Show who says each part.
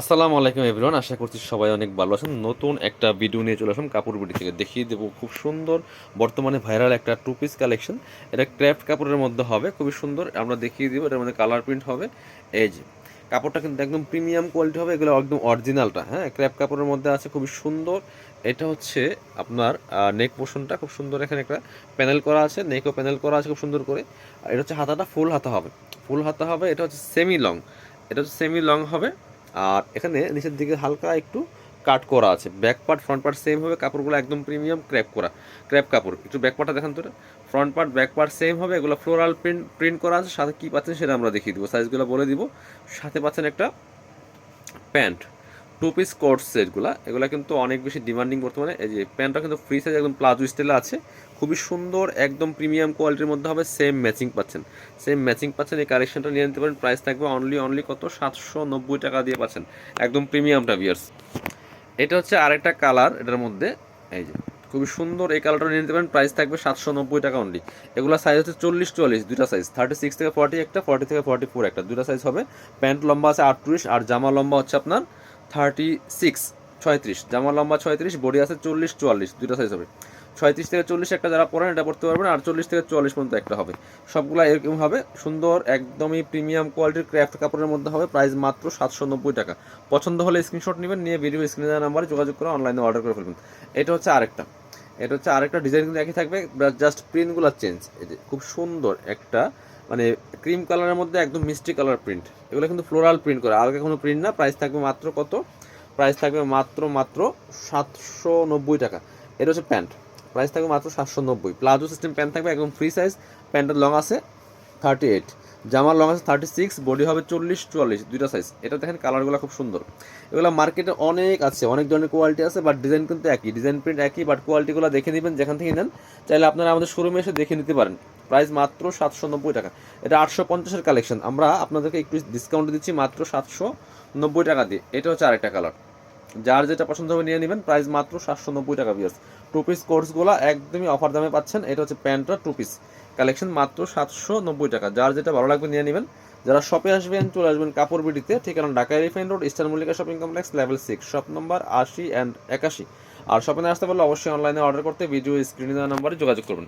Speaker 1: আসসালামু আলাইকুম এভরিওয়ান, আশা করছি সবাই অনেক ভালো আছেন। নতুন একটা ভিডিও নিয়ে চলে আসলাম কাপড় বিডি থেকে। দেখিয়ে দেবো খুব সুন্দর, বর্তমানে ভাইরাল একটা টু পিস কালেকশন এটা ক্র্যাফট কাপড়ের মধ্যে হবে, খুবই সুন্দর। আমরা দেখিয়ে দেবো, এটার মধ্যে কালার প্রিন্ট হবে। এই যে, কাপড়টা কিন্তু একদম প্রিমিয়াম কোয়ালিটি হবে, এগুলো একদম অরিজিনালটা হ্যাঁ? ক্র্যাপ কাপড়ের মধ্যে আছে, খুবই সুন্দর। এটা হচ্ছে আপনার নেক পোর্শনটা খুব সুন্দর এখানে একটা প্যানেল করা আছে নেকও প্যানেল করা আছে খুব সুন্দর করে। আর এটা হচ্ছে হাতাটা ফুল হাতা হবে। ফুল হাতা হবে, এটা হচ্ছে সেমি লং এটা হচ্ছে সেমি লং হবে। আর এখানে নিচের দিকে হালকা একটু কাট করা আছে। Back part front part same হবে, কাপড়গুলো একদম প্রিমিয়াম ক্র্যাপ করা ক্র্যাপ কাপড়। একটু ব্যাক পার্টটা দেখান তো front part back part same হবে, এগুলো ফ্লোরাল প্রিন্ট প্রিন্ট করা আছে। সাথে কী পাচ্ছেন সেটা আমরা দেখিয়ে দিব। সাইজগুলো বলে দিব। সাথে পাচ্ছেন একটা প্যান্ট টু পিস কোট সেটগুলো এগুলো কিন্তু অনেক বেশি ডিমান্ডিং বর্তমানে। এই যে প্যান্টটা কিন্তু ফ্রি সাইজ একদম প্লাজো স্টাইলে আছে। খুবই সুন্দর, একদম প্রিমিয়াম কোয়ালিটির মধ্যে হবে সেম ম্যাচিং পাচ্ছেন। সেম ম্যাচিং পাচ্ছেন, এই কালেকশনটা নিয়ে নিতে পারেন। প্রাইস থাকবে অনলি অনলি কত? সাতশো নব্বই টাকা দিয়ে পাচ্ছেন। একদম প্রিমিয়ামটা বিয়ার্স এটা হচ্ছে আরেকটা কালার এটার মধ্যে। এই যে, খুবই সুন্দর এই কালারটা নিয়ে নিতে পারেন। প্রাইস থাকবে সাতশো নব্বই টাকা অনলি এগুলো সাইজ হচ্ছে চল্লিশ চল্লিশ দুটা সাইজ থার্টি সিক্স থেকে ফর্টি একটা ফর্টি থেকে ফর্টি ফোর একটা। দুটা সাইজ হবে। প্যান্ট লম্বা আছে আটত্রিশ, আর জামা লম্বা হচ্ছে আপনার থার্টি সিক্স, ছয়ত্রিশ। জামা লম্বা ছয়ত্রিশ, বডি আছে চল্লিশ, চুয়াল্লিশ দুটা সাইজ হবে। ছয়ত্রিশ থেকে চল্লিশ একটা যারা পড়েন, এটা পড়তে পারবেন, আর চল্লিশ থেকে চুয়াল্লিশ পর্যন্ত একটা হবে। সবগুলো এরকম হবে, সুন্দর, একদমই প্রিমিয়াম কোয়ালিটির ক্র্যাফট কাপড়ের মধ্যে হবে প্রাইস মাত্র সাতশো নব্বই টাকা। পছন্দ হলে স্ক্রিনশট নেবেন, নিয়ে ভিডিও স্ক্রিনে দেওয়া নাম্বারে যোগাযোগ করে অনলাইনে অর্ডার করে ফেলবেন। এটা হচ্ছে আরেকটা। এটা হচ্ছে আরেকটা ডিজাইন কিন্তু একই থাকবে জাস্ট প্রিন্টগুলো চেঞ্জ খুব সুন্দর একটা মানে ক্রিম কালারের মধ্যে একদম মিষ্টি কালার প্রিন্ট এগুলো কিন্তু ফ্লোরাল প্রিন্ট করে। আলাদা কোনো প্রিন্ট না। প্রাইস থাকবে মাত্র কত? প্রাইস থাকবে মাত্র মাত্র সাতশো নব্বই টাকা। এটা হচ্ছে প্যান্ট। প্রাইস থাকবে মাত্র সাতশো নব্বই। প্লাজো সিস্টেম প্যান্ট থাকবে একদম ফ্রি সাইজ প্যান্টের লং আছে থার্টি এইট জামার লং আছে থার্টি সিক্স বডি হবে চল্লিশ, চুয়াল্লিশ। দুইটা সাইজ এটা দেখেন কালারগুলো খুব সুন্দর। এগুলো মার্কেটে অনেক আছে। অনেক ধরনের কোয়ালিটি আছে বাট ডিজাইন কিন্তু একই। ডিজাইন প্রিন্ট একই বাট কোয়ালিটিগুলো দেখে নেবেন যেখান থেকে নেন। চাইলে আপনারা আমাদের শোরুমে এসে দেখে নিতে পারেন। প্রাইস মাত্র সাতশো নব্বই টাকা। এটা আটশো পঞ্চাশের কালেকশন আমরা আপনাদেরকে একটু ডিসকাউন্ট দিচ্ছি মাত্র সাতশো নব্বই টাকা দিয়ে। এটা হচ্ছে আরেকটা কালার যার যেটা পছন্দ হবে নিয়ে নেবেন প্রাইস মাত্র সাতশো নব্বই টাকা বিয়ার্স টু পিস কোর্সগুলো একদমই অফার দামে পাচ্ছেন। এটা হচ্ছে প্যান্টটা টু পিস কালেকশন মাত্র সাতশো নব্বই টাকা। যার যেটা ভালো লাগবে নিয়ে নেবেন। যারা শপে আসবেন, চলে আসবেন কাপড় বিডিতে, ঠিকানা Dhaka elephant road, eastern Mallika shopping complex level six shop number আশি অ্যান্ড একাশি। আর শপে আসতে পারলে অবশ্যই অনলাইনে অর্ডার করতে ভিডিও স্ক্রিনে দেওয়া নাম্বারে যোগাযোগ করবেন।